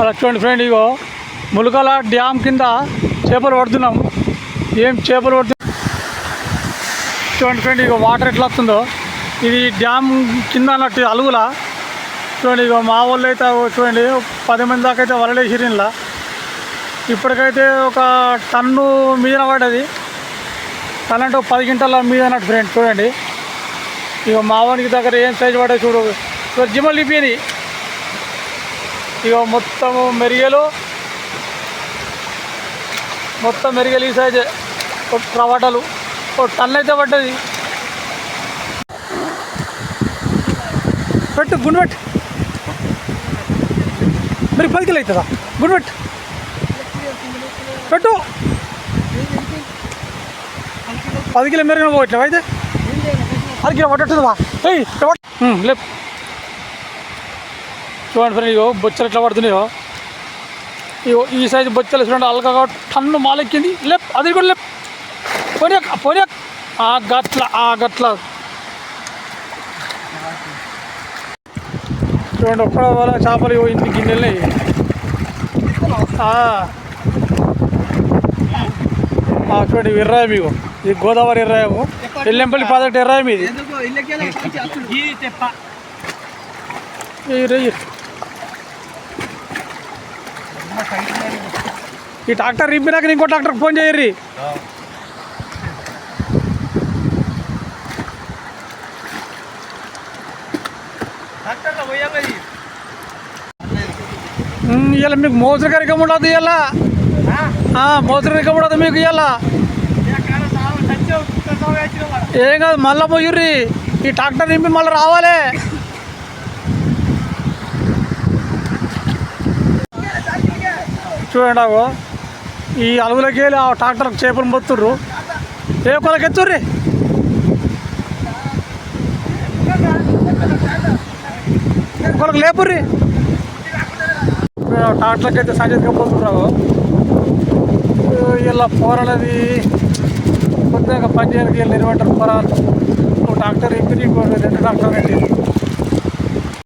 అలా చూడండి ఫ్రెండ్ ఇగో ములకల డ్యామ్ కింద చేపలు పడుతున్నాం. ఏం చేపలు పడుతున్నాం చూడండి ఫ్రెండ్ ఇగో వాటర్ ఎట్లా వస్తుందో ఇది డ్యామ్ కింద అన్నట్టు అలుగుల. చూడండి ఇగో మా వాళ్ళు అయితే చూడండి పది మంది దాకా అయితే వలలేసిరు ఇప్పటికైతే ఒక టన్ను మీద పడ్డది. టన్ అంటే ఒక పది గంటల మీద అన్నట్టు ఫ్రెండ్ చూడండి. ఇక మావానికి దగ్గర ఏం సైజు పడ్డాయి చూడు. జిమ్మలు ఇప్పింది ఇక మొత్తము మెరిగలు. మొత్తం మెరిగలు ఈ సైజే రవాటలు ఒక టన్ అయితే పడ్డది. పెట్టు గుండు పెట్టు. మరి పది కిలో అవుతుందా? గుండు పెట్టు. పెట్టు. పది కిలో మెరుగు పోవట్లేవు అయితే? పది కిలో పట్టట్టుదా ఏయ్ లేపు. చూడండి ఫ్రెండ్ ఇగో బొచ్చలు ఎట్లా పడుతున్నాయో. ఇగో ఈ సైజు బొచ్చలు చూడండి అల్కగా టన్ను మాలెక్కింది. లేప్ అది కూడా లేప్. పోనీ పోనీ ఆ గట్ల ఆ గట్ల. చూడండి ఒక్కడ వాళ్ళ చేపలు ఇన్ని గిన్నెలు చూడండి ఇవి ఎర్రాయి మీకు ఇది గోదావరి ఎర్రాయము ఎల్లెంపల్లి ప్రాజెక్ట్ ఎర్రాయి ఇది. ఈ ట్రాక్టర్ రింపినాక ఇంకో ట్రాక్టర్కి ఫోన్ చేయర్రి. ఇవాళ మీకు మోసరి కరికం ఉండదు ఇవాళ మోసరి కరికం ఉండదు మీకు ఇవాళ ఏం కాదు మళ్ళీ పోయిర్రి. ఈ ట్రాక్టర్ నింపి మళ్ళీ రావాలి. చూడండి ఈ అలుగులకి వెళ్ళి ఆ ట్రాక్టర్ చేపలు మొత్తుర్రు. ఏ కొలకి ఎత్తుర్రి? కొలకు లేపుర్రి? ట్రాక్టర్కి అయితే సంజయ్ పోతున్నావు ఇలా పోరాలది కొద్దిగా పనిచేయడానికి వెళ్ళి నిలబడ్డారు పోరాలు ఒక డాక్టర్ ఇంపిరి రెండు ట్రాక్టర్ పెట్టి